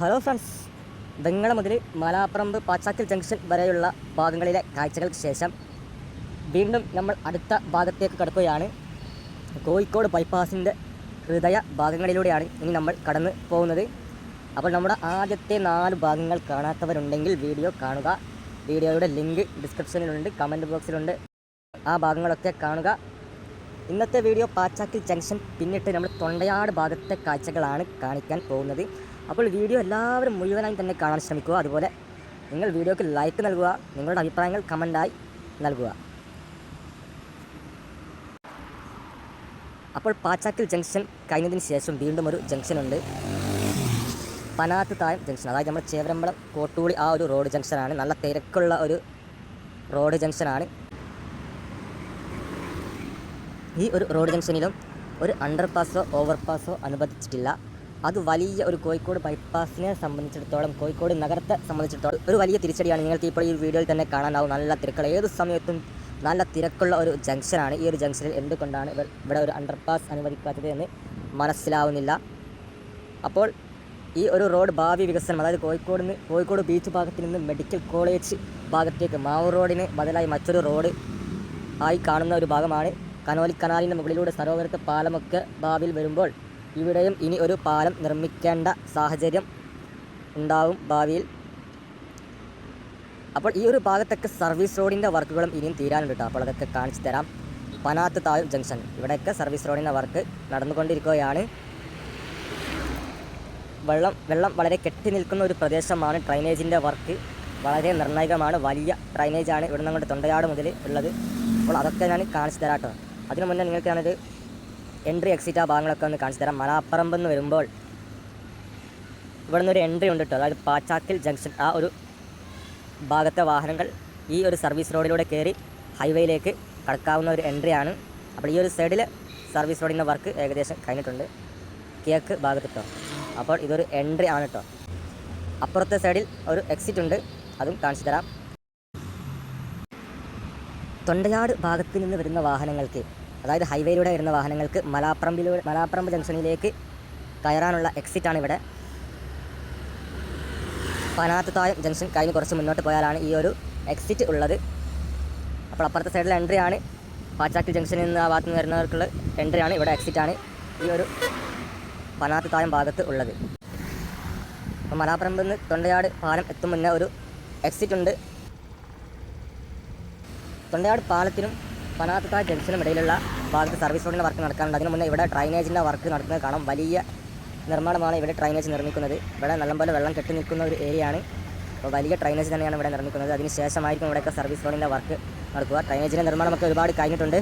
Hello friends. വെങ്ങള മുതൽ Malaparamba പാച്ചാക്കൽ junction വരെയുള്ള ഭാഗങ്ങളിലെ കാഴ്ചകൾക്ക് ശേഷം വീണ്ടും നമ്മൾ അടുത്ത ഭാഗത്തേക്ക് കടക്കുകയാണ്. കോഴിക്കോട് ബൈപ്പാസിന്റെ ഹൃദയ ഭാഗങ്ങളിലൂടെയാണ് ഇനി നമ്മൾ കടന്നു പോകുന്നത്. അപ്പോൾ നമ്മുടെ ആദ്യത്തെ നാല് ഭാഗങ്ങൾ കാണാത്തവരുണ്ടെങ്കിൽ വീഡിയോ കാണുക. വീഡിയോയുടെ ലിങ്ക് ഡിസ്ക്രിപ്ഷനിലുണ്ട് കമന്റ് ബോക്സിലുണ്ട്. ആ ഭാഗങ്ങളൊക്കെ കാണുക. ഇന്നത്തെ വീഡിയോ പാച്ചാക്കിൽ ജംഗ്ഷൻ പിന്നിട്ട് നമ്മൾ തൊണ്ടയാട് ഭാഗത്തെ കാഴ്ചകളാണ് കാണിക്കാൻ പോകുന്നത്. അപ്പോൾ വീഡിയോ എല്ലാവരും മുഴുവനായി തന്നെ കാണാൻ ശ്രമിക്കുക. അതുപോലെ നിങ്ങൾ വീഡിയോക്ക് ലൈക്ക് നൽകുക നിങ്ങളുടെ അഭിപ്രായങ്ങൾ കമന്റായി നൽകുക. അപ്പോൾ പാച്ചാക്കിൽ ജംഗ്ഷൻ കഴിഞ്ഞതിന് ശേഷം വീണ്ടും ഒരു ജംഗ്ഷൻ ഉണ്ട്. പനാത്ത് തായം ജംഗ്ഷൻ. അതായത് നമ്മുടെ ചേവരമ്പലം കോട്ടൂളി ആ ഒരു റോഡ് ജംഗ്ഷനാണ് നല്ല തിരക്കുള്ള ഒരു റോഡ് ജംഗ്ഷനാണ് ഈ ഒരു റോഡ് ജംഗ്ഷനിലും ഒരു അണ്ടർ പാസോ ഓവർ പാസോ അനുവദിച്ചിട്ടില്ല. അത് വലിയ ഒരു കോഴിക്കോട് ബൈപ്പാസിനെ സംബന്ധിച്ചിടത്തോളം കോഴിക്കോട് നഗരത്തെ സംബന്ധിച്ചിടത്തോളം ഒരു വലിയ തിരിച്ചടിയാണ്. നിങ്ങൾക്ക് ഇപ്പോൾ ഈ വീഡിയോയിൽ തന്നെ കാണാനാവും. നല്ല തിരക്കുള്ള ഏത് സമയത്തും നല്ല തിരക്കുള്ള ഒരു ജംഗ്ഷനാണ്. ഈ ഒരു ജംഗ്ഷനിൽ എന്തുകൊണ്ടാണ് ഇവിടെ ഒരു അണ്ടർപാസ് അനുവദിക്കാത്തത് എന്ന് മനസ്സിലാവുന്നില്ല. അപ്പോൾ ഈ ഒരു റോഡ് ഭാവി വികസനം അതായത് കോഴിക്കോട് നിന്ന് കോഴിക്കോട് ബീച്ച് ഭാഗത്ത് നിന്ന് മെഡിക്കൽ കോളേജ് ഭാഗത്തേക്ക് മാവൂർ റോഡിന് ബദലായി മറ്റൊരു റോഡ് ആയി കാണുന്ന ഒരു ഭാഗമാണ്. കനോലി കനാലിന്റെ മുകളിലൂടെ സരോവരത്തെ പാലമൊക്കെ ഭാവിയിൽ വരുമ്പോൾ ഇവിടെയും ഇനി ഒരു പാലം നിർമ്മിക്കേണ്ട സാഹചര്യം ഉണ്ടാവും ഭാവിയിൽ. അപ്പോൾ ഈ ഒരു ഭാഗത്തൊക്കെ സർവീസ് റോഡിന്റെ വർക്കുകളും ഇനിയും തീരാനുണ്ട് കേട്ടോ. അപ്പോൾ അതൊക്കെ കാണിച്ചു തരാം. പനാത്ത് താഴ് ജംഗ്ഷൻ. ഇവിടെയൊക്കെ സർവീസ് റോഡിന്റെ വർക്ക് നടന്നുകൊണ്ടിരിക്കുകയാണ്. വെള്ളം വെള്ളം വളരെ കെട്ടി നിൽക്കുന്ന ഒരു പ്രദേശമാണ് ഡ്രൈനേജിന്റെ വർക്ക്. വളരെ നിർണായകമാണ്. വലിയ ഡ്രൈനേജാണ് ഇവിടെ നിങ്ങളുടെ തൊണ്ടയാട് മുതൽ ഉള്ളത്. അപ്പോൾ അതൊക്കെ ഞാൻ കാണിച്ചു തരാം കേട്ടോ. അതിനു മുന്നേ നിങ്ങൾക്ക് ഞാനൊരു എൻട്രി എക്സിറ്റ് ആ ഭാഗങ്ങളൊക്കെ ഒന്ന് കാണിച്ചു തരാം. മലാപ്പറമ്പ് എന്ന് വരുമ്പോൾ ഇവിടെ നിന്നൊരു എൻട്രി ഉണ്ട് കേട്ടോ. അതായത് പാച്ചാക്കിൽ ജംഗ്ഷൻ ആ ഒരു ഭാഗത്തെ വാഹനങ്ങൾ ഈ ഒരു സർവീസ് റോഡിലൂടെ കയറി ഹൈവേയിലേക്ക് കടക്കാവുന്ന ഒരു എൻട്രിയാണ് അപ്പോൾ ഈ ഒരു സൈഡിൽ സർവീസ് റോഡിന്റെ വർക്ക് ഏകദേശം കഴിഞ്ഞിട്ടുണ്ട്. കേക്ക് ഭാഗത്ത് കേട്ടോ അപ്പോൾ ഇതൊരു എൻട്രി ആണ് കേട്ടോ അപ്പുറത്തെ സൈഡിൽ ഒരു എക്സിറ്റ് ഉണ്ട്. അതും കാണിച്ചു തരാം. തൊണ്ടയാട് ഭാഗത്ത് നിന്ന് വരുന്ന വാഹനങ്ങൾക്ക് അതായത് ഹൈവേയിലൂടെ വരുന്ന വാഹനങ്ങൾക്ക് മലാപ്പറമ്പിലൂടെ മലാപ്പറമ്പ് ജംഗ്ഷനിലേക്ക് കയറാനുള്ള എക്സിറ്റാണ് ഇവിടെ പനാത്തുതായം ജംഗ്ഷൻ കഴിഞ്ഞ് കുറച്ച് മുന്നോട്ട് പോയാലാണ് ഈ ഒരു എക്സിറ്റ് ഉള്ളത്. അപ്പോൾ അപ്പുറത്തെ സൈഡിൽ എൻട്രി ആണ് പാച്ചാക്കി ജംഗ്ഷനിൽ നിന്ന് ആ ഭാഗത്ത് നിന്ന് വരുന്നവർക്കുള്ള എൻട്രി ആണ് ഇവിടെ എക്സിറ്റ് ആണ് ഈ ഒരു പനാത്തുതായം ഭാഗത്ത് ഉള്ളത്. അപ്പോൾ മലാപ്പറമ്പിൽ നിന്ന് തൊണ്ടയാട് പാലം എത്തും മുന്നേ ഒരു എക്സിറ്റ് ഉണ്ട്. തൊണ്ടയാട് പാലത്തിനും പനാത്തുതായ ജംഗ്ഷനും ഇടയിലുള്ള ഭാഗത്ത് സർവീസ് റോഡിന്റെ വർക്ക് നടക്കാനുണ്ട് അതിനു മുന്നേ ഇവിടെ ഡ്രൈനേജിന്റെ വർക്ക് നടക്കുന്നത് കാണാം. വലിയ നിർമ്മാണമാണ് ഇവിടെ ഡ്രൈനേജ് നിർമ്മിക്കുന്നത്. ഇവിടെ നല്ലപോലെ വെള്ളം കെട്ടി നിൽക്കുന്ന ഒരു ഏരിയയാണ് അപ്പോൾ വലിയ ഡ്രൈനേജ് തന്നെയാണ് ഇവിടെ നിർമ്മിക്കുന്നത്. അതിന് ശേഷമായിരിക്കും ഇവിടെയൊക്കെ സർവീസ് റോഡിന്റെ വർക്ക് നടക്കുക. ഡ്രൈനേജിന്റെ നിർമ്മാണമൊക്കെ ഒരുപാട് കഴിഞ്ഞിട്ടുണ്ട്.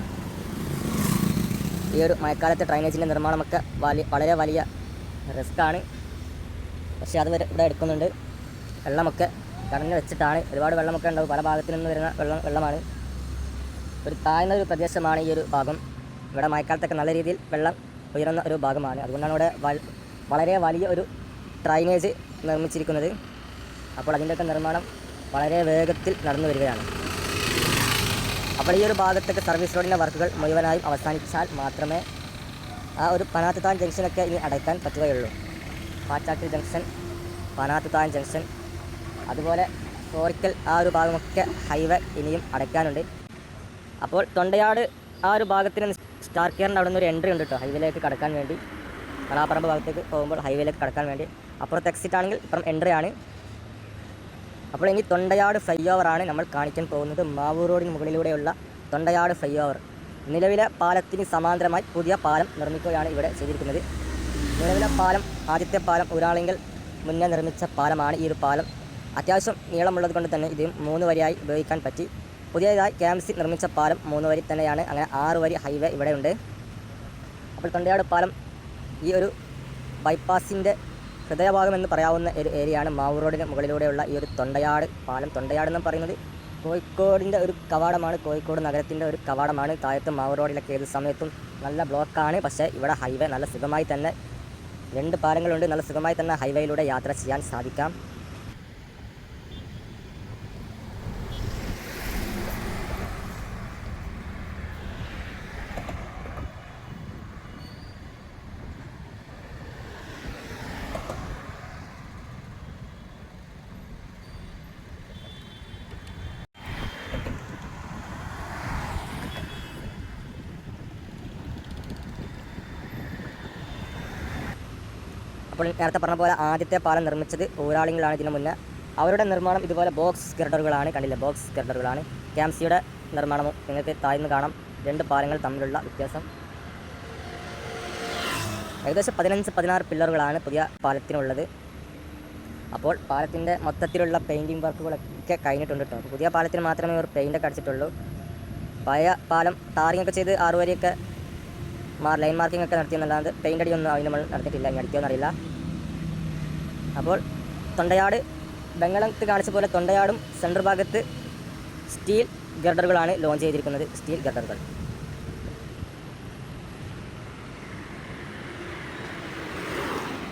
ഈ ഒരു മഴക്കാലത്ത് ഡ്രൈനേജിന്റെ നിർമ്മാണമൊക്കെ വലിയ വളരെ വലിയ റിസ്ക്കാണ് പക്ഷേ അത് ഇവിടെ എടുക്കുന്നുണ്ട്. വെള്ളമൊക്കെ കടഞ്ഞ് വെച്ചിട്ടാണ്. ഒരുപാട് വെള്ളമൊക്കെ ഉണ്ടാവും. പല ഭാഗത്തു നിന്ന് വരുന്ന വെള്ളം വെള്ളമാണ്. ഒരു താഴ്ന്ന ഒരു പ്രദേശമാണ് ഈ ഒരു ഭാഗം. ഇവിടെ മഴക്കാലത്തൊക്കെ നല്ല രീതിയിൽ വെള്ളം ഉയരുന്ന ഒരു ഭാഗമാണ്. അതുകൊണ്ടാണ് ഇവിടെ വളരെ വലിയ ഒരു ഡ്രൈനേജ് നിർമ്മിച്ചിരിക്കുന്നത്. അപ്പോൾ അതിന്റെയൊക്കെ നിർമ്മാണം വളരെ വേഗത്തിൽ നടന്നു വരികയാണ്. അപ്പോൾ ഈ ഒരു ഭാഗത്തൊക്കെ സർവീസ് റോഡിന്റെ വർക്കുകൾ മുഴുവനായും അവസാനിച്ചാൽ മാത്രമേ ആ ഒരു പനാത്തുതാൻ ജംഗ്ഷനൊക്കെ ഇനി അടയ്ക്കാൻ പറ്റുകയുള്ളൂ. പാച്ചാട്ടിൽ ജംഗ്ഷൻ പനാത്തുതാൻ ജംഗ്ഷൻ അതുപോലെ കോറിക്കൽ ആ ഒരു ഭാഗമൊക്കെ ഹൈവേ ഇനിയും അടയ്ക്കാനുണ്ട്. അപ്പോൾ തൊണ്ടയാട് ആ ഒരു ഭാഗത്തിന് സ്റ്റാർ കെയറിന്റെ അവിടെ നിന്ന് ഒരു എൻട്രി ഉണ്ട് കേട്ടോ ഹൈവേയിലേക്ക് കടക്കാൻ വേണ്ടി. മലാപ്പറമ്പ് ഭാഗത്തേക്ക് പോകുമ്പോൾ ഹൈവേയിലേക്ക് കടക്കാൻ വേണ്ടി. അപ്പുറത്ത് എക്സിറ്റ് ആണെങ്കിൽ ഇപ്പം എൻട്രി ആണ്. അപ്പോൾ ഇനി തൊണ്ടയാട് ഫ്ലൈ ഓവറാണ് നമ്മൾ കാണിക്കാൻ പോകുന്നത്. മാവൂർ റോഡിന് മുകളിലൂടെയുള്ള തൊണ്ടയാട് ഫ്ലൈ ഓവർ നിലവിലെ പാലത്തിന് സമാന്തരമായി പുതിയ പാലം നിർമ്മിക്കുകയാണ് ഇവിടെ ചെയ്തിരിക്കുന്നത്. നിലവിലെ പാലം ആദ്യത്തെ പാലം ഒരാളെങ്കിൽ മുന്നേ നിർമ്മിച്ച പാലമാണ് ഈ ഒരു പാലം. അത്യാവശ്യം നീളമുള്ളത് കൊണ്ട് തന്നെ ഇത് മൂന്ന് വരിയായി ഉപയോഗിക്കാൻ പറ്റി. പുതിയതായി കെ എം സി നിർമ്മിച്ച പാലം മൂന്ന് വരി തന്നെയാണ്. അങ്ങനെ ആറ് വരി ഹൈവേ ഇവിടെയുണ്ട് അപ്പോൾ തൊണ്ടയാട് പാലം ഈ ഒരു ബൈപ്പാസിന്റെ ഹൃദയഭാഗം എന്ന് പറയാവുന്ന ഒരു ഏരിയയാണ്. മാവൂർ റോഡിന് മുകളിലൂടെയുള്ള ഈ ഒരു തൊണ്ടയാട് പാലം. തൊണ്ടയാട് എന്ന് പറയുന്നത് കോഴിക്കോടിന്റെ ഒരു കവാടമാണ്. കോഴിക്കോട് നഗരത്തിന്റെ ഒരു കവാടമാണ്. താഴത്ത് മാവൂർ റോഡിലൊക്കെ ഏത് സമയത്തും നല്ല ബ്ലോക്കാണ്. പക്ഷേ ഇവിടെ ഹൈവേ നല്ല സുഖമായി തന്നെ രണ്ട് പാലങ്ങളുണ്ട്. നല്ല സുഖമായി തന്നെ ഹൈവേയിലൂടെ യാത്ര ചെയ്യാൻ സാധിക്കാം. അപ്പോൾ നേരത്തെ പറഞ്ഞ പോലെ ആദ്യത്തെ പാലം നിർമ്മിച്ചത് ഊരാളികളാണ് ഇതിനു മുന്നേ. അവരുടെ നിർമ്മാണം ഇതുപോലെ ബോക്സ് ഗർഡറുകളാണ് കണ്ടില്ല? ബോക്സ് ഗർഡറുകളാണ്. ക്യാംസിയുടെ നിർമ്മാണം നിങ്ങൾക്ക് താഴ്ന്നു കാണാം. രണ്ട് പാലങ്ങൾ തമ്മിലുള്ള വ്യത്യാസം. ഏകദേശം പതിനഞ്ച് പതിനാറ് പില്ലറുകളാണ് പുതിയ പാലത്തിനുള്ളത്. അപ്പോൾ പാലത്തിന്റെ മൊത്തത്തിലുള്ള പെയിന്റിങ് വർക്കുകളൊക്കെ കഴിഞ്ഞിട്ടുണ്ട് കേട്ടോ. പുതിയ പാലത്തിന് മാത്രമേ ഒരു പെയിന്റൊക്കെ അടിച്ചിട്ടുള്ളൂ. പഴയ പാലം ടാറിങ്ങൊക്കെ ചെയ്ത് ആറ് വരെയൊക്കെ മാർ ലൈൻ മാർക്കിംഗ് ഒക്കെ നടത്തിയെന്നല്ലാണ്ട് പെയിന്റ് അടിയൊന്നും അതിന് നമ്മൾ നടത്തിയിട്ടില്ല ഇനി അടിക്കുമെന്ന് അറിയില്ല അപ്പോൾ തൊണ്ടയാട് ബംഗളത്ത് കാണിച്ച പോലെ തൊണ്ടയാടും സെൻട്രൽ ഭാഗത്ത് സ്റ്റീൽ ഗർഡറുകളാണ് ലോഞ്ച് ചെയ്തിരിക്കുന്നത്. സ്റ്റീൽ ഗർഡറുകൾ.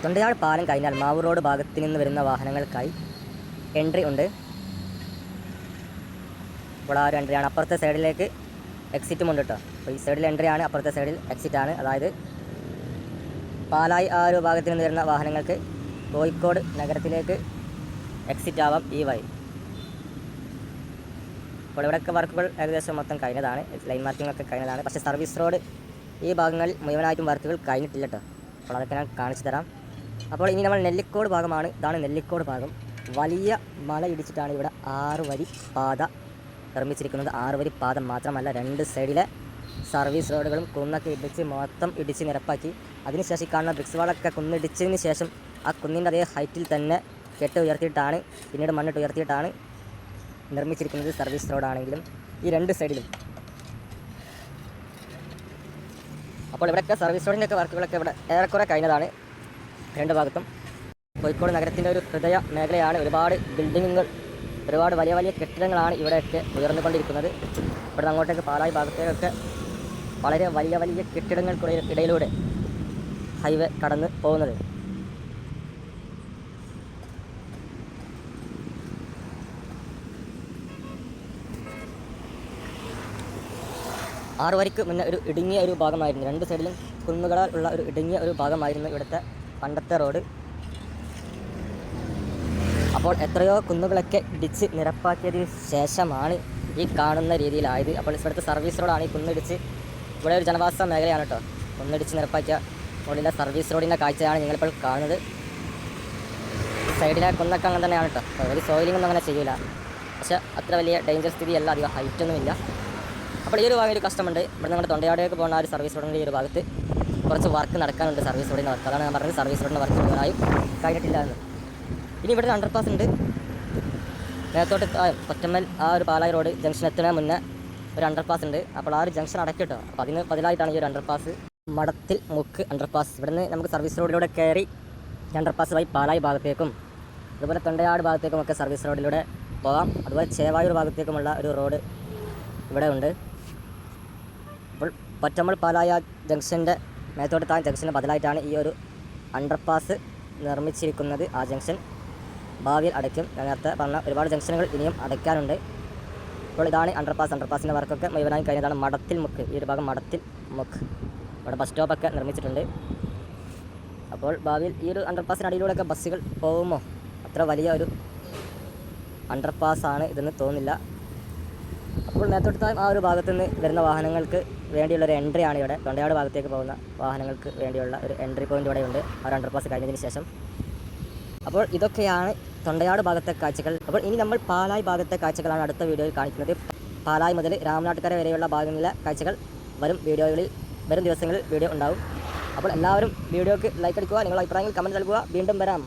തൊണ്ടയാട് പാലം കഴിഞ്ഞാൽ മാവൂർ റോഡ് ഭാഗത്ത് നിന്ന് വരുന്ന വാഹനങ്ങൾക്കായി എൻട്രി ഉണ്ട്. ഇപ്പോൾ ആ ഒരു എൻട്രിയാണ് അപ്പുറത്തെ സൈഡിലേക്ക് എക്സിറ്റും ഉണ്ട് കേട്ടോ അപ്പോൾ ഈ സൈഡിൽ എൻട്രി ആണ് അപ്പുറത്തെ സൈഡിൽ എക്സിറ്റ് ആണ്. അതായത് പാലായി ആ ഒരു ഭാഗത്ത് നിന്ന് വരുന്ന വാഹനങ്ങൾക്ക് കോഴിക്കോട് നഗരത്തിലേക്ക് എക്സിറ്റ് ആവാം ഈ വഴി. അപ്പോൾ ഇവിടെയൊക്കെ വർക്കുകൾ ഏകദേശം മൊത്തം കഴിഞ്ഞതാണ്. ലൈൻ മാർക്കിംഗ് ഒക്കെ കഴിഞ്ഞതാണ്. പക്ഷേ സർവീസ് റോഡ് ഈ ഭാഗങ്ങളിൽ മുഴുവനായിട്ടും വർക്കുകൾ കഴിഞ്ഞിട്ടില്ല കേട്ടോ അപ്പോൾ അതൊക്കെ ഞാൻ കാണിച്ചു തരാം. അപ്പോൾ ഇനി നമ്മൾ നെല്ലിക്കോട് ഭാഗമാണ്. ഇതാണ് നെല്ലിക്കോട് ഭാഗം. വലിയ മല ഇടിച്ചിട്ടാണ് ഇവിടെ ആറ് വരി പാത നിർമ്മിച്ചിരിക്കുന്നത് ആറ് വരി പാത മാത്രമല്ല രണ്ട് സൈഡിലെ സർവീസ് റോഡുകളും കുന്നൊക്കെ ഇടിച്ച് മൊത്തം ഇടിച്ച് നിരപ്പാക്കി. അതിനുശേഷം കാണുന്ന ബ്രിക്സ് വാളൊക്കെ കുന്നിടിച്ചതിന് ശേഷം ആ കുന്നിന്റെ അതേ ഹൈറ്റിൽ തന്നെ കെട്ട് ഉയർത്തിയിട്ടാണ് പിന്നീട് മണ്ണിട്ട് ഉയർത്തിയിട്ടാണ് നിർമ്മിച്ചിരിക്കുന്നത് സർവീസ് റോഡാണെങ്കിലും ഈ രണ്ട് സൈഡിലും. അപ്പോൾ ഇവിടെയൊക്കെ സർവീസ് റോഡിന്റെ ഒക്കെ വർക്കുകളൊക്കെ ഇവിടെ ഏറെക്കുറെ കഴിഞ്ഞതാണ് രണ്ട് ഭാഗത്തും. കോഴിക്കോട് നഗരത്തിന്റെ ഒരു ഹൃദയ മേഖലയാണ് ഒരുപാട് ബിൽഡിങ്ങുകൾ ഒരുപാട് വലിയ വലിയ കെട്ടിടങ്ങളാണ് ഇവിടെയൊക്കെ ഉയർന്നുകൊണ്ടിരിക്കുന്നത്. ഇവിടെ അങ്ങോട്ടേക്ക് പാലായി ഭാഗത്തേക്കൊക്കെ വളരെ വലിയ വലിയ കെട്ടിടങ്ങൾക്കിടയിൽ ഇടയിലൂടെ ഹൈവേ കടന്ന് പോകുന്നത്. ആറ് വരയ്ക്ക് മുന്നേ ഒരു ഇടുങ്ങിയ ഒരു ഭാഗമായിരുന്നു. രണ്ട് സൈഡിലും കുന്നുകളാൽ ഉള്ള ഒരു ഇടുങ്ങിയ ഒരു ഭാഗമായിരുന്നു ഇവിടുത്തെ പണ്ടത്തെ റോഡ്. അപ്പോൾ എത്രയോ കുന്നുകളൊക്കെ ഇടിച്ച് നിരപ്പാക്കിയതിന് ശേഷമാണ് ഈ കാണുന്ന രീതിയിലായത്. അപ്പോൾ ഇവിടുത്തെ സർവീസ് റോഡാണ് ഈ കുന്നിടിച്ച്. ഇവിടെ ഒരു ജനവാസ മേഖലയാണ് കേട്ടോ. കുന്നിടിച്ച് നിരപ്പാക്കിയ റോഡിന്റെ സർവീസ് റോഡിന്റെ കാഴ്ചയാണ് നിങ്ങളിപ്പോൾ കാണുന്നത്. സൈഡിലെ കുന്നൊക്കെ അങ്ങനെ തന്നെയാണ് കേട്ടോ. ഒരു സോയിലിംഗ് ഒന്നും അങ്ങനെ ചെയ്യില്ല പക്ഷേ അത്ര വലിയ ഡേഞ്ചർ സ്ഥിതിയല്ല അധികം ഹൈറ്റൊന്നുമില്ല അപ്പോൾ ഈ ഒരു ഭാഗം ഒരു കഷ്ടമുണ്ട് ഇവിടെ നമ്മുടെ തൊണ്ടയാടേക്ക് പോകുന്ന ഒരു സർവീസ് റോഡിന്റെ ഈ ഒരു ഭാഗത്ത് കുറച്ച് വർക്ക് നടക്കാനുണ്ട് സർവീസ് റോഡിന്റെ വർക്ക് അതാണ് ഞാൻ പറഞ്ഞത് സർവീസ് റോഡിന്റെ വർക്ക് മുഴുവനായും കഴിഞ്ഞിട്ടില്ല എന്ന്. ഇനി ഇവിടെ ഒരു അണ്ടർപാസ് ഉണ്ട് നേരത്തോട്ട് കൊറ്റമ്മൽ ആ ഒരു പാലായി റോഡ് ജംഗ്ഷൻ എത്തുന്ന മുന്നേ ഒരു അണ്ടർപാസ് ഉണ്ട്. അപ്പോൾ ആ ഒരു ജംഗ്ഷൻ അടക്കിട്ടോ അപ്പോൾ അതിന് ബദലായിട്ടാണ് ഈ ഒരു അണ്ടർപാസ് മടത്തിൽ മുക്ക് അണ്ടർപാസ് ഇവിടുന്ന് നമുക്ക് സർവീസ് റോഡിലൂടെ കയറി അണ്ടർപാസ് വഴി പാലായി ഭാഗത്തേക്കും അതുപോലെ തൊണ്ടയാട് ഭാഗത്തേക്കും ഒക്കെ സർവീസ് റോഡിലൂടെ പോകാം. അതുപോലെ ചേവായൂർ ഭാഗത്തേക്കുമുള്ള ഒരു റോഡ് ഇവിടെ ഉണ്ട്. അപ്പോൾ പൊറ്റമ്മൾ പാലായ ജംഗ്ഷന്റെ മേത്തോട്ട് താൻ ജംഗ്ഷന് ബദലായിട്ടാണ് ഈ ഒരു അണ്ടർപാസ് നിർമ്മിച്ചിരിക്കുന്നത് ആ ജംഗ്ഷൻ ഭാവിയിൽ അടയ്ക്കും. നേരത്തെ പറഞ്ഞ ഒരുപാട് ജംഗ്ഷനുകൾ ഇനിയും അടയ്ക്കാനുണ്ട്. അപ്പോൾ ഇതാണ് അണ്ടർപാസ് അണ്ടർപാസിന്റെ വർക്കൊക്കെ മുഴുവനായി കഴിഞ്ഞതാണ് മടത്തിൽ മുക്ക്. ഈ ഒരു ഭാഗം മടത്തിൽ മുക്ക്. ഇവിടെ ബസ് സ്റ്റോപ്പൊക്കെ നിർമ്മിച്ചിട്ടുണ്ട്. അപ്പോൾ ഭാവിയിൽ ഈ ഒരു അണ്ടർപാസിനടിയിലൂടെയൊക്കെ ബസ്സുകൾ പോകുമോ? അത്ര വലിയ ഒരു അണ്ടർപാസ് ആണ് ഇതെന്ന് തോന്നില്ല അപ്പോൾ മേത്തോട്ടത്താൻ ആ ഒരു ഭാഗത്തു നിന്ന് വരുന്ന വാഹനങ്ങൾക്ക് വേണ്ടിയുള്ള ഒരു എൻട്രി ആണ് ഇവിടെ. തൊണ്ടയാട് ഭാഗത്തേക്ക് പോകുന്ന വാഹനങ്ങൾക്ക് വേണ്ടിയുള്ള ഒരു എൻട്രി പോയിന്റ് ഇവിടെയുണ്ട് ആ ഒരു അണ്ടർപാസ് കഴിഞ്ഞതിന് ശേഷം. അപ്പോൾ ഇതൊക്കെയാണ് തൊണ്ടയാട് ഭാഗത്തെ കാഴ്ചകൾ. അപ്പോൾ ഇനി നമ്മൾ പാലായ് ഭാഗത്തെ കാഴ്ചകളാണ് അടുത്ത വീഡിയോയിൽ കാണിക്കുന്നത്. പാലായ് മുതൽ രാമനാട്ടുകര വരെയുള്ള ഭാഗങ്ങളിലെ കാഴ്ചകൾ വരും വീഡിയോകളിൽ വരും ദിവസങ്ങളിൽ വീഡിയോ ഉണ്ടാവും. അപ്പോൾ എല്ലാവരും വീഡിയോക്ക് ലൈക്ക് അടിക്കുക നിങ്ങളുടെ അഭിപ്രായങ്ങൾ കമന്റ് നൽകുക. വീണ്ടും വരാം.